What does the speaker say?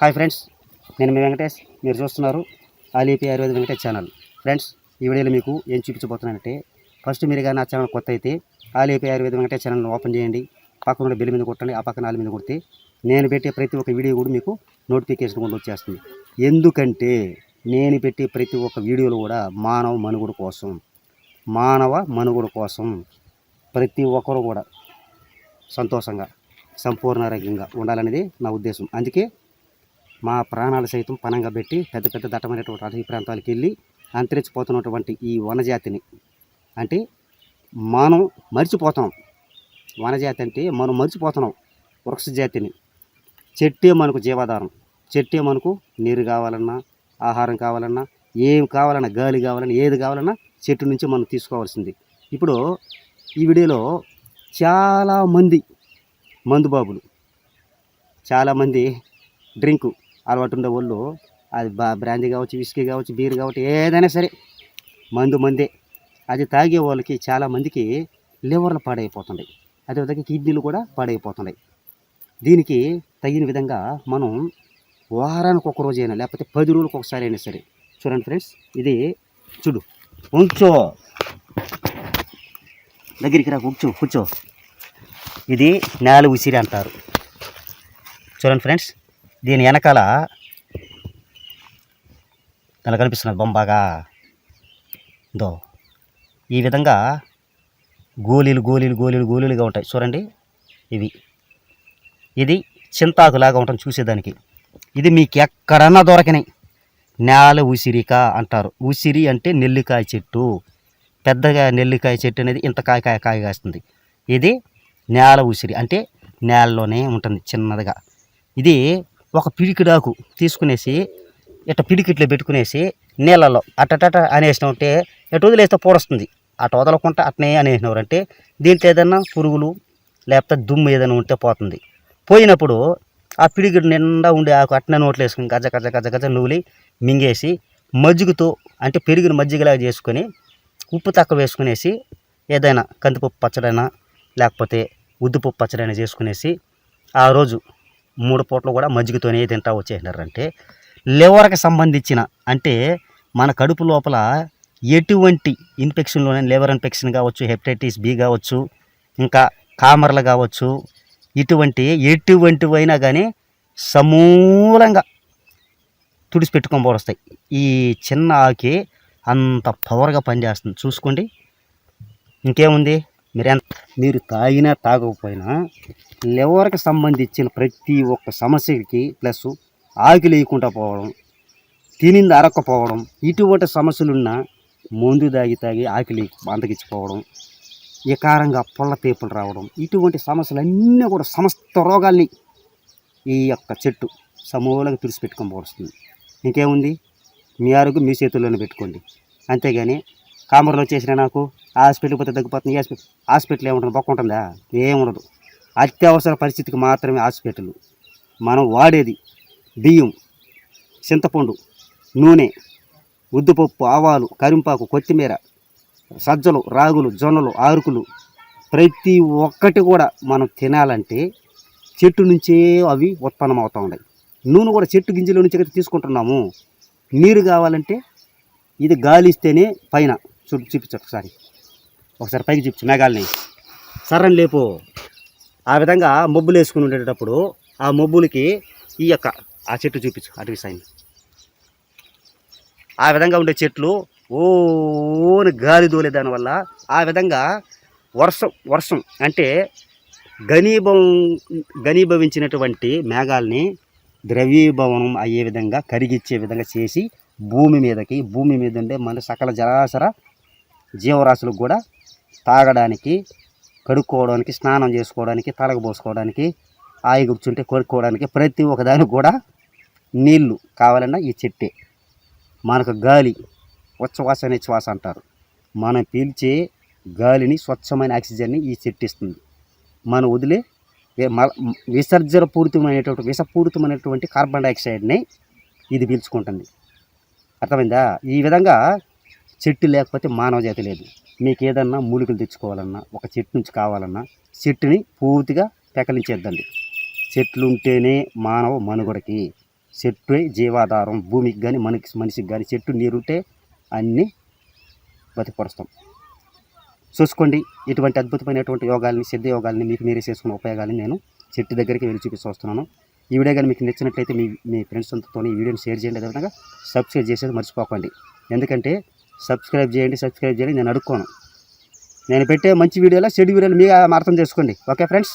Hi friends నేను మీ వెంకటేష్ మీరు చూస్తున్నారు ఆలీపీ ఆయుర్వేద వెంకటేష్ ఛానల్. ఫ్రెండ్స్ ఈ వీడియోలో మీకు ఏం చూపించబోతున్నానంటే ఫస్ట్ మీరు కానీ నా ఛానల్ కొత్త అయితే ఆలీపీ ఆయుర్వేద వెంకటేష్ ఛానల్ని ఓపెన్ చేయండి. పక్కన ఉన్న బెల్ మీద కొట్టండి ఆ పక్కన నాలుగు మీద కొడితే నేను పెట్టే ప్రతి ఒక్క వీడియో కూడా మీకు నోటిఫికేషన్ కూడా వచ్చేస్తుంది. ఎందుకంటే నేను పెట్టే ప్రతి ఒక్క వీడియోలో కూడా మానవ మనుగుడు కోసం మానవ మనుగడ కోసం ప్రతి ఒక్కరు కూడా సంతోషంగా సంపూర్ణ ఆరోగ్యంగా ఉండాలనేది నా ఉద్దేశం. అందుకే మా ప్రాణాలు సైతం పనంగా పెట్టి పెద్ద పెద్ద దట్టమైనటువంటి అటవీ ప్రాంతాలకు వెళ్ళి అంతరించిపోతున్నటువంటి ఈ వనజాతిని అంటే మనం మర్చిపోతున్నాం వనజాతి అంటే మనం మర్చిపోతున్నాం. వృక్ష జాతిని. చెట్టే మనకు జీవాధారం. చెట్టే మనకు నీరు కావాలన్నా ఆహారం కావాలన్నా ఏం కావాలన్నా గాలి కావాలన్నా ఏది కావాలన్నా చెట్టు నుంచి మనం తీసుకోవాల్సింది. ఇప్పుడు ఈ వీడియోలో చాలామంది మందుబాబులు చాలామంది డ్రింకు అలవాటు ఉండే వాళ్ళు అది బా బ్రాందీ కావచ్చు విస్కీ కావచ్చు బీర్ కావచ్చు ఏదైనా సరే మందు మందే. అది తాగే వాళ్ళకి చాలామందికి లివర్లు పాడైపోతున్నాయి. అదేవిధంగా కిడ్నీలు కూడా పాడైపోతున్నాయి. దీనికి తగిన విధంగా మనం వారానికి ఒక రోజైనా లేకపోతే పది రోజులకు ఒకసారి అయినా సరే చూడండి ఫ్రెండ్స్ ఇది చూడు ఉంచో దగ్గరికి రా కూర్చో కూర్చో. ఇది నేల ఉసిరి అంటారు. చూడండి ఫ్రెండ్స్ దీని వెనకాల ఇలా కనిపిస్తున్నది బొంబాగా దో. ఈ విధంగా గోళీలు గోళీలు గోళీలు గోళీలుగా ఉంటాయి. చూడండి ఇవి. ఇది చింతాకులాగా ఉంటుంది చూసేదానికి. ఇది మీకు ఎక్కడన్నా దొరకని నేల ఉసిరిక అంటారు. ఉసిరి అంటే నెల్లికాయ చెట్టు. పెద్దగా నెల్లికాయ చెట్టు అనేది ఇంత కాయ కాయ కాయ కాస్తుంది ఇది నేల ఉసిరి అంటే నేలలోనే ఉంటుంది చిన్నదిగా. ఇది ఒక పిడికిడాకు తీసుకునేసి ఇట్ట పిడికిట్లో పెట్టుకునేసి నీళ్ళలో అట్టట అనేసినామంటే ఎటు వదిలేస్తే పూడొస్తుంది. అటు వదలకుండా అట్నే అనేసినవారంటే దీంట్లో ఏదైనా పురుగులు లేకపోతే దుమ్ము ఏదైనా ఉంటే పోతుంది. పోయినప్పుడు ఆ పిడికిడు నిండా ఉండే ఆకు అట్నే నోట్లు వేసుకుని గజ గజ గజ గజ నువ్వులి మింగేసి మజ్జిగతో అంటే పెరిగిన మజ్జిగలాగా చేసుకొని ఉప్పు తక్కువ వేసుకునేసి ఏదైనా కందిపప్పు పచ్చడైనా లేకపోతే ఉద్దుపప్పు పచ్చడైనా చేసుకునేసి ఆ రోజు మూడు పూటలు కూడా మజ్జిగతోనే తింటా వచ్చేసినారంటే లివర్కి సంబంధించిన అంటే మన కడుపు లోపల ఎటువంటి ఇన్ఫెక్షన్లోనే లివర్ ఇన్ఫెక్షన్ కావచ్చు హెపటైటిస్ బి కావచ్చు ఇంకా కామర్లు కావచ్చు ఇటువంటి ఎటువంటివైనా కానీ సమూలంగా తుడిచిపెట్టుకొని పోడొస్తాయి. ఈ చిన్న ఆకి అంత పవర్గా పనిచేస్తుంది. చూసుకోండి. ఇంకేముంది? మీరు ఎంత మీరు తాగినా తాగకపోయినా లివర్కి సంబంధించిన ప్రతి ఒక్క సమస్యకి ప్లస్ ఆకి లేకుండా పోవడం తినింది అరక్కపోవడం ఇటువంటి సమస్యలున్న ముందు తాగి తాగి ఆకిలి అంతకిచ్చిపోవడం వికారంగా పొల్ల తేపులు రావడం ఇటువంటి సమస్యలన్నీ కూడా సమస్త రోగాల్ని ఈ యొక్క చెట్టు సమూలంగా తుడిచిపెట్టుకొని పోడుస్తుంది. ఇంకేముంది? మీ ఆరోగ్యం మీ చేతుల్లోనే పెట్టుకోండి. అంతేగాని కామర్లో చేసిన నాకు హాస్పిటల్కి పోతే తగ్గిపోతుంది. హాస్పిటల్ హాస్పిటల్ ఏముంటుంది పక్క ఉంటుందా? ఏముండదు. అత్యవసర పరిస్థితికి మాత్రమే హాస్పిటల్. మనం వాడేది బియ్యం చింతపండు నూనె ఉద్దుపప్పు ఆవాలు కరింపాకు కొత్తిమీర సజ్జలు రాగులు జొన్నలు ఆరుకులు. ప్రతి ఒక్కటి కూడా మనం తినాలంటే చెట్టు నుంచే అవి ఉత్పన్నం అవుతూ ఉన్నాయి. నూనె కూడా చెట్టు గింజల నుంచి కదా తీసుకుంటున్నాము. నీరు కావాలంటే ఇది గాలి ఇస్తేనే పైన. చూ చూపించు ఒకసారి. ఒకసారి పైకి చూపించు మేఘాలని. సరని లేపు. ఆ విధంగా మబ్బులు వేసుకుని ఉండేటప్పుడు ఆ మబ్బులకి ఈ యొక్క ఆ చెట్టు చూపించు అటు సైన్ ఆ విధంగా ఉండే చెట్లు ఓని గాలి దోలే దానివల్ల ఆ విధంగా వర్షం వర్షం అంటే ఘనీభవం ఘనీభవించినటువంటి మేఘాలని ద్రవీభవనం అయ్యే విధంగా కరిగిచ్చే విధంగా చేసి భూమి మీదకి భూమి మీద ఉండే మన సకల జలాశర జీవరాశులకు కూడా తాగడానికి కడుక్కోవడానికి స్నానం చేసుకోవడానికి తలకు పోసుకోవడానికి ఆయి కూర్చుంటే కొడుక్కోవడానికి ప్రతి ఒక్కదానికి కూడా నీళ్ళు కావాలన్నా ఈ చెట్టే. మనకు గాలి ఉచ్ఛ్వాస నిశ్వాస అంటారు. మనం పీల్చే గాలిని స్వచ్ఛమైన ఆక్సిజన్ని ఈ చెట్టు ఇస్తుంది. మనం వదిలే మ- విసర్జన పూరితమైనటువంటి విషపూరితమైనటువంటి కార్బన్ డైఆక్సైడ్ని ఇది పీల్చుకుంటుంది. అర్థమైందా? ఈ విధంగా చెట్టు లేకపోతే మానవ జాతి లేదు. మీకు ఏదన్నా మూలికలు తెచ్చుకోవాలన్నా ఒక చెట్టు నుంచి కావాలన్నా చెట్టుని పూర్తిగా పెకలించేద్దండి. చెట్లు ఉంటేనే మానవ మనుగడకి చెట్టు జీవాధారం. భూమికి కానీ మనకి మనిషికి కానీ చెట్టు నీరుంటే అన్నీ బతిపరుస్తాం చూసుకోండి ఇటువంటి అద్భుతమైనటువంటి యోగాల్ని సిద్ధ యోగాల్ని మీకు మీరే చేసుకున్న ఉపయోగాల్ని నేను చెట్టు దగ్గరికి వెళ్ళి చూపిస్తూ వస్తున్నాను. ఈ వీడియో కానీ మీకు నచ్చినట్లయితే మీ మీ ఫ్రెండ్స్ అంతతో ఈ వీడియోని షేర్ చేయండి. అదేవిధంగా సబ్స్క్రైబ్ చేసేది మర్చిపోకండి. ఎందుకంటే సబ్స్క్రైబ్ చేయండి సబ్స్క్రైబ్ చేయండి. నేను అడుక్కోను. నేను పెట్టే మంచి వీడియోలో చెడు వీడియోలు మీకు అర్థం చేసుకోండి. Okay friends?